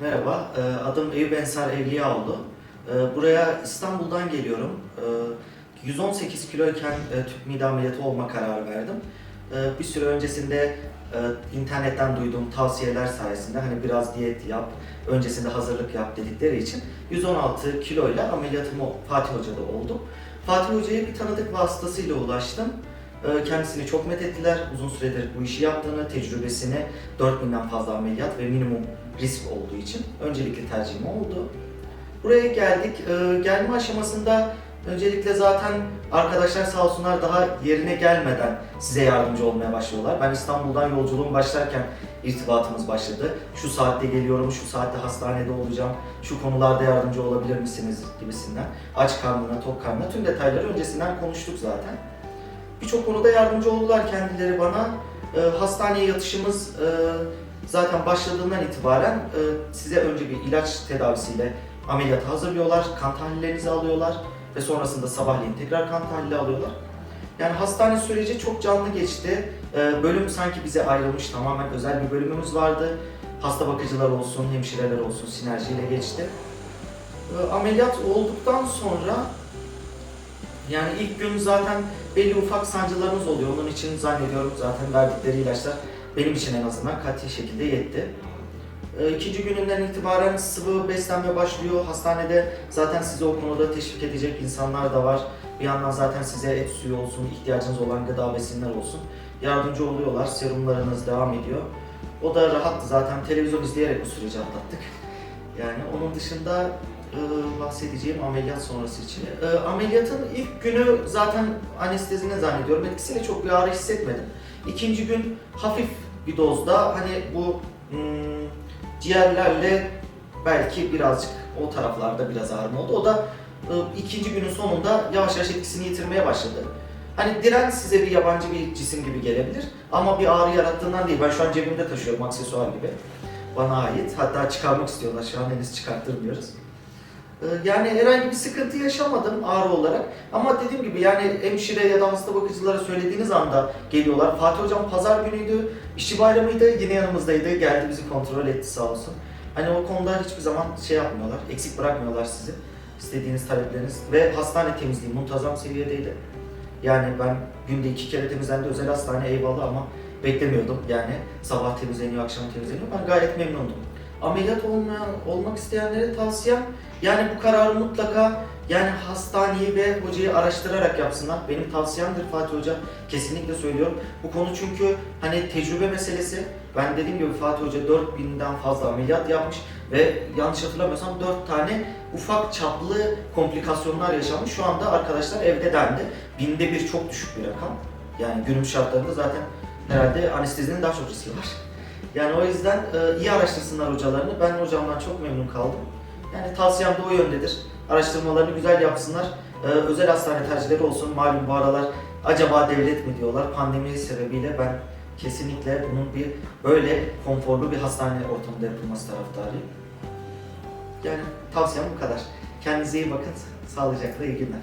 Merhaba, e, adım Eyüp Ensar Evliyaoğlu. E, Buraya İstanbul'dan geliyorum. E, 118 kiloyken e, tüp mide ameliyatı olma kararı verdim. Bir süre öncesinde internetten duyduğum tavsiyeler sayesinde hani biraz diyet yap, öncesinde hazırlık yap dedikleri için 116 kiloyla ameliyatım Fatih Hoca'da oldu. Fatih Hoca'ya bir tanıdık vasıtasıyla ulaştım. E, Kendisini çok methettiler. Uzun süredir bu işi yaptığını, tecrübesini, 4000'den fazla ameliyat ve minimum risk olduğu için öncelikli tercihim oldu. Buraya geldik. Ee, gelme aşamasında öncelikle zaten arkadaşlar sağ olsunlar daha yerine gelmeden size yardımcı olmaya başlıyorlar. Ben İstanbul'dan yolculuğum başlarken irtibatımız başladı. Şu saatte geliyorum, şu saatte hastanede olacağım, şu konularda yardımcı olabilir misiniz gibisinden. Aç karnına, tok karnına tüm detayları öncesinden konuştuk zaten. Birçok konuda yardımcı oldular kendileri bana. Ee, hastaneye yatışımız e, zaten başladığından itibaren e, size önce bir ilaç tedavisiyle ameliyata hazırlıyorlar, kan tahlillerinizi alıyorlar ve sonrasında sabahleyin tekrar kan tahlili alıyorlar. Yani hastane süreci çok canlı geçti. E, bölüm sanki bize ayrılmış, tamamen özel bir bölümümüz vardı. Hasta bakıcılar olsun, hemşireler olsun sinerjiyle geçti. E, ameliyat olduktan sonra yani ilk gün zaten belli ufak sancılarımız oluyor. Onun için zannediyorum zaten verdikleri ilaçlar benim için en azından katı şekilde yetti. Ee, İkinci gününden itibaren sıvı beslenme başlıyor. Hastanede zaten sizi o konuda teşvik edecek insanlar da var. Bir yandan zaten size et suyu olsun, ihtiyacınız olan gıda besinler olsun. Yardımcı oluyorlar, serumlarınız devam ediyor. O da rahattı zaten televizyon izleyerek bu süreci atlattık. Yani onun dışında e, bahsedeceğim ameliyat sonrası için. E, ameliyatın ilk günü zaten anestezine zannediyorum. Etkisiyle çok bir ağrı hissetmedim. İkinci gün hafif bir dozda hani bu hmm, ciğerlerle belki birazcık o taraflarda biraz ağrım oldu. O da e, ikinci günün sonunda yavaş yavaş etkisini yitirmeye başladı. Hani diren size bir yabancı bir cisim gibi gelebilir ama bir ağrı yarattığından değil. Ben şu an cebimde taşıyorum aksesuar gibi. Bana ait. Hatta çıkarmak istiyorlar. Şu an henüz çıkarttırmıyoruz. Ee, Yani herhangi bir sıkıntı yaşamadım ağrı olarak. Ama dediğim gibi yani hemşire ya da hasta bakıcılara söylediğiniz anda geliyorlar. Fatih Hocam pazar günüydü, işçi bayramıydı, yine yanımızdaydı. Geldi bizi kontrol etti sağ olsun. Hani o konuda hiçbir zaman şey yapmıyorlar, eksik bırakmıyorlar sizi. İstediğiniz talepleriniz ve hastane temizliği muntazam seviyedeydi. Yani ben günde iki kere temizlendi özel hastane eyvallah ama beklemiyordum. Yani sabah temizleniyor, akşam temizleniyor. Ben gayet memnundum. Ameliyat olmayan, olmak isteyenlere tavsiyem yani bu kararı mutlaka yani hastaneyi ve hocayı araştırarak yapsınlar. Benim tavsiyemdir Fatih Hoca. Kesinlikle söylüyorum. Bu konu çünkü hani tecrübe meselesi. Ben dediğim gibi Fatih Hoca 4000'den fazla ameliyat yapmış ve yanlış hatırlamıyorsam 4 tane ufak çaplı komplikasyonlar yaşanmış. Şu anda arkadaşlar evde dendi. Binde bir çok düşük bir rakam. Yani günümüz şartlarında zaten herhalde anestezinin daha çok riski var. Yani o yüzden e, iyi araştırsınlar hocalarını. Ben hocamdan çok memnun kaldım. Yani tavsiyem de o yöndedir. Araştırmalarını güzel yapsınlar. E, özel hastane tercihleri olsun. Malum bu aralar acaba devlet mi diyorlar. Pandemi sebebiyle ben kesinlikle bunun bir böyle konforlu bir hastane ortamında yapılması taraftarıyım. Yani tavsiyem bu kadar. Kendinize iyi bakın. Sağlıcakla iyi günler.